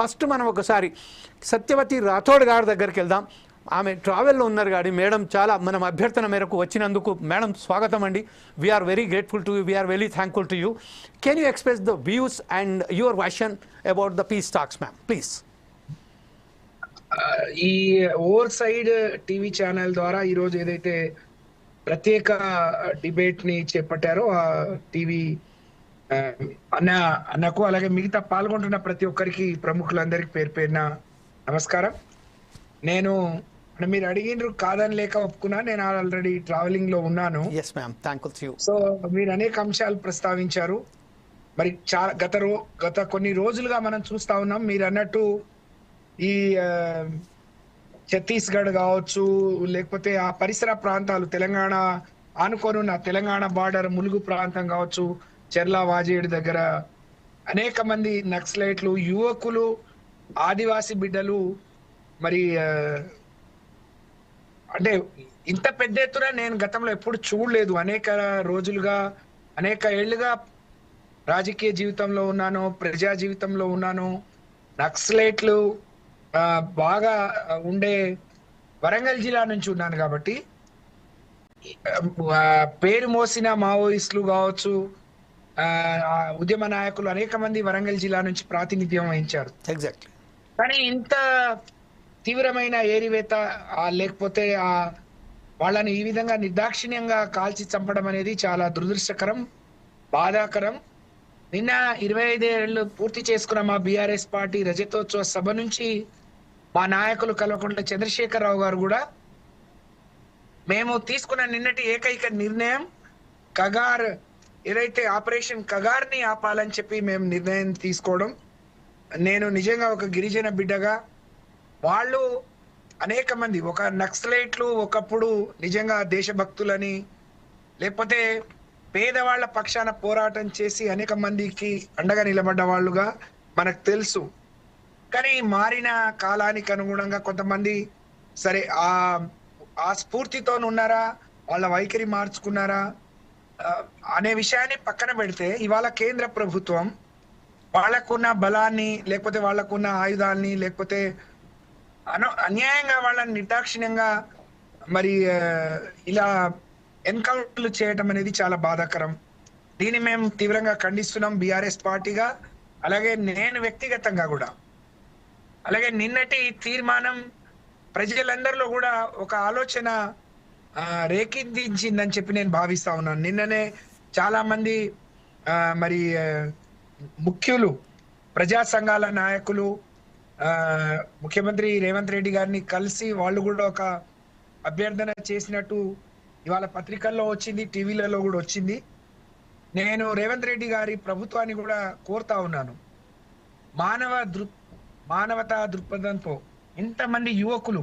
First మనం ఒకసారి సత్యవతి రాథోడ్ గారి దగ్గరికి వెళ్దాం. ఆమె ట్రావెల్లో ఉన్నారు కానీ మేడం చాలా మనం అభ్యర్థన మేరకు వచ్చినందుకు మేడం స్వాగతం అండి. We're very grateful to you we're very thankful to you can you express the views and your version about the peace talks ma'am please ఈ ఓవర్ సైడ్ టీవీ ఛానల్ ద్వారా ఈరోజు ఏదైతే ప్రత్యేక డిబేట్ని చేపట్టారో ఆ టీవీ అన్న అన్నకు అలాగే మిగతా పాల్గొంటున్న ప్రతి ఒక్కరికి ప్రముఖులందరికీ పేరు పేరున నమస్కారం. నేను మీరు అడిగినరు కాదని లేక ఒప్పుకున్నా నేను ఆల్రెడీ ట్రావెలింగ్లో ఉన్నాను సో మీరు అనేక అంశాలు ప్రస్తావించారు. మరి చాలా గత రో గత కొన్ని రోజులుగా మనం చూస్తా ఉన్నాం. మీరు అన్నట్టు ఈ ఛత్తీస్గఢ్ కావచ్చు లేకపోతే ఆ పరిసర ప్రాంతాలు తెలంగాణ ఆనుకొని ఉన్న తెలంగాణ బార్డర్ ములుగు ప్రాంతం కావచ్చు చెర్ల వాజేడు దగ్గర అనేక మంది నక్సలైట్లు యువకులు ఆదివాసి బిడ్డలు మరి అంటే ఇంత పెద్ద ఎత్తున నేను గతంలో ఎప్పుడు చూడలేదు. అనేక రోజులుగా అనేక ఏళ్ళుగా రాజకీయ జీవితంలో ఉన్నాను ప్రజా జీవితంలో ఉన్నాను. నక్సలైట్లు బాగా ఉండే వరంగల్ జిల్లా నుంచి ఉన్నాను కాబట్టి పేరు మోసిన మావోయిస్టులు కావచ్చు ఉద్యమ నాయకులు అనేక మంది వరంగల్ జిల్లా నుంచి ప్రాతినిధ్యం వహించారు. ఎగ్జాక్ట్లీ కానీ ఇంత తీవ్రమైన ఏరివేత లేకపోతే ఆ వాళ్ళని ఈ విధంగా నిర్దాక్షిణ్యంగా కాల్చి చంపడం అనేది చాలా దురదృష్టకరం బాధాకరం. నిన్న ఇరవై ఐదేళ్ళు పూర్తి చేసుకున్న మా బీఆర్ఎస్ పార్టీ రజతోత్సవ సభ నుంచి మా నాయకులు కల్వకుంట్ల చంద్రశేఖరరావు గారు కూడా మేము తీసుకున్న నిన్నటి ఏకైక నిర్ణయం కగార్ ఏదైతే ఆపరేషన్ కగార్ని ఆపాలని చెప్పి మేము నిర్ణయం తీసుకోవడం నేను నిజంగా ఒక గిరిజన బిడ్డగా వాళ్ళు అనేక మంది ఒక నక్సలైట్లు ఒకప్పుడు నిజంగా దేశభక్తులని లేకపోతే పేదవాళ్ళ పక్షాన పోరాటం చేసి అనేక మందికి అండగా నిలబడ్డ వాళ్ళుగా మనకు తెలుసు. కానీ మారిన కాలానికి అనుగుణంగా కొంతమంది సరే ఆ ఆ స్ఫూర్తితో ఉన్నారా వాళ్ళ వైఖరి మార్చుకున్నారా? అనే విషయాన్ని పక్కన పెడితే ఇవాళ కేంద్ర ప్రభుత్వం వాళ్ళకున్న బలాన్ని లేకపోతే వాళ్ళకున్న ఆయుధాల్ని లేకపోతే అను అన్యాయంగా వాళ్ళని నిర్దాక్షిణ్యంగా మరి ఇలా ఎన్కౌంటర్లు చేయటం అనేది చాలా బాధాకరం. దీన్ని మేము తీవ్రంగా ఖండిస్తున్నాం బీఆర్ఎస్ పార్టీగా అలాగే నేను వ్యక్తిగతంగా కూడా. అలాగే నిన్నటి తీర్మానం ప్రజలందరిలో కూడా ఒక ఆలోచన రేకెత్తించిందని చెప్పి నేను భావిస్తా ఉన్నాను. నిన్ననే చాలా మంది మరి ముఖ్యులు ప్రజా సంఘాల నాయకులు ముఖ్యమంత్రి రేవంత్ రెడ్డి గారిని కలిసి వాళ్ళు కూడా ఒక అభ్యర్థన చేసినట్టు ఇవాళ పత్రికల్లో వచ్చింది టీవీలలో కూడా వచ్చింది. నేను రేవంత్ రెడ్డి గారి ప్రభుత్వాన్ని కూడా కోరుతా ఉన్నాను. మానవ దృ మానవతా దృక్పథంతో ఇంతమంది యువకులు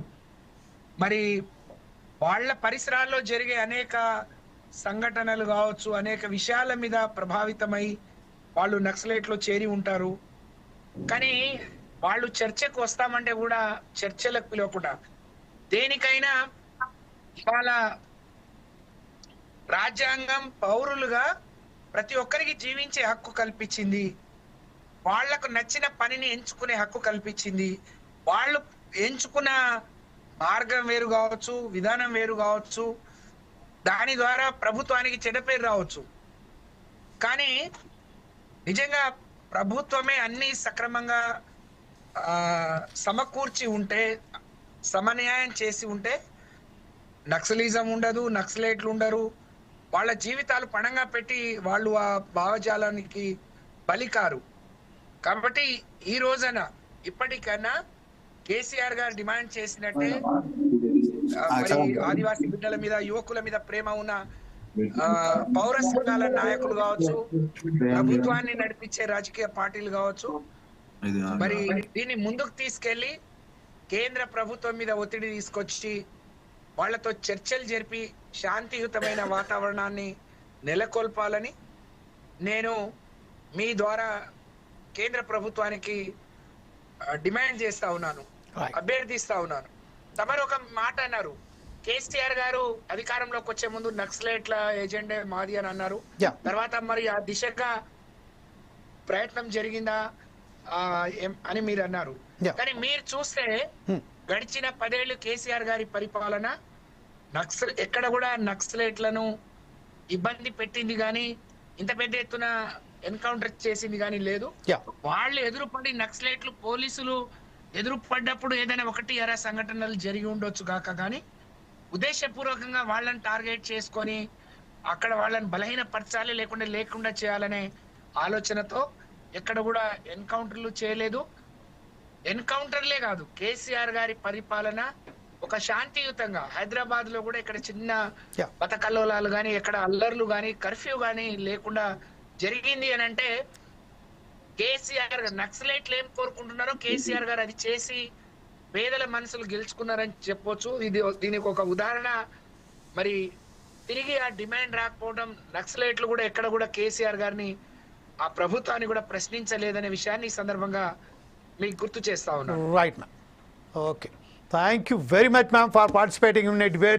మరి వాళ్ళ పరిసరాల్లో జరిగే అనేక సంఘటనలు కావచ్చు అనేక విషయాల మీద ప్రభావితమై వాళ్ళు నక్సలైట్లో చేరి ఉంటారు. కానీ వాళ్ళు చర్చకు వస్తామంటే కూడా చర్చలకు పిలవకుండా. దేనికైనా ఇవాళ రాజ్యాంగం పౌరులుగా ప్రతి ఒక్కరికి జీవించే హక్కు కల్పించింది. వాళ్ళకు నచ్చిన పనిని ఎంచుకునే హక్కు కల్పించింది. వాళ్ళు ఎంచుకున్న మార్గం వేరు కావచ్చు విధానం వేరు కావచ్చు దాని ద్వారా ప్రభుత్వానికి చెడ్డ పేరు రావచ్చు. కానీ నిజంగా ప్రభుత్వమే అన్ని సక్రమంగా సమకూర్చి ఉంటే సమన్యాయం చేసి ఉంటే నక్సలిజం ఉండదు నక్సలైట్లు ఉండరు. వాళ్ళ జీవితాలు పణంగా పెట్టి వాళ్ళు ఆ భావజాలానికి బలికారు. కాబట్టి ఈ రోజున ఇప్పటికైనా కేసీఆర్ గారు డిమాండ్ చేసినట్టే ఆదివాసీ బిడ్డల మీద యువకుల మీద ప్రేమ ఉన్న పౌర సంఘాల నాయకులు కావచ్చు ప్రభుత్వాన్ని నడిపించే రాజకీయ పార్టీలు కావచ్చు. మరి దీన్ని ముందుకు తీసుకెళ్ళి కేంద్ర ప్రభుత్వం మీద ఒత్తిడి తీసుకొచ్చి వాళ్ళతో చర్చలు జరిపి శాంతియుతమైన వాతావరణాన్ని నెలకొల్పాలని నేను మీ ద్వారా కేంద్ర ప్రభుత్వానికి డిమాండ్ చేస్తా ఉన్నాను. అభ్యర్థిస్తా ఉన్నాను. తమరు ఒక మాట అన్నారు. కేసీఆర్ గారు అధికారంలోకి వచ్చే ముందు నక్సలైట్ల ఏజెండే మాది అని అన్నారు. తర్వాత మరి ఆ దిశగా ప్రయత్నం జరిగిందా అని మీరు అన్నారు. కానీ మీరు చూస్తే Hmm. గడిచిన పదేళ్ళు కేసీఆర్ గారి పరిపాలన నక్సల్ ఎక్కడ కూడా నక్సలైట్లను ఇబ్బంది పెట్టింది కానీ ఇంత పెద్ద ఎత్తున ఎన్కౌంటర్ చేసింది కానీ లేదు. వాళ్ళు ఎదురుపడి నక్సలైట్లు పోలీసులు ఎదురుపడ్డప్పుడు ఏదైనా ఒకటి అర సంఘటనలు జరిగి ఉండొచ్చు కాక కానీ ఉద్దేశపూర్వకంగా వాళ్ళని టార్గెట్ చేసుకొని అక్కడ వాళ్ళని బలహీనపరచాలి లేకుండా లేకుండా చేయాలనే ఆలోచనతో ఎక్కడ కూడా ఎన్కౌంటర్లు చేయలేదు ఎన్కౌంటర్లే కాదు కేసీఆర్ గారి పరిపాలన ఒక శాంతియుతంగా హైదరాబాద్లో కూడా ఇక్కడ చిన్న Yeah. మత కల్లోలాలు కానీ ఎక్కడ అల్లర్లు కానీ కర్ఫ్యూ కానీ లేకుండా జరిగింది అని అంటే కేసీఆర్ గారు నక్సలైట్లు ఏం కోరుకుంటున్నారో కేసీఆర్ గారు అది చేసి పేదల మనసులు గెలుచుకున్నారని చెప్పొచ్చు. ఇది దీనికి ఒక ఉదాహరణ. మరి తిరిగి ఆ డిమాండ్ రాకపోవడం నక్సలైట్లు కూడా ఎక్కడ కూడా కేసీఆర్ గారిని ఆ ప్రభుత్వాన్ని కూడా ప్రశ్నించలేదనే విషయాన్ని ఈ సందర్భంగా మీకు గుర్తు చేస్తా ఉన్నాను. Right ma'am okay thank you very much ma'am for participating in a debate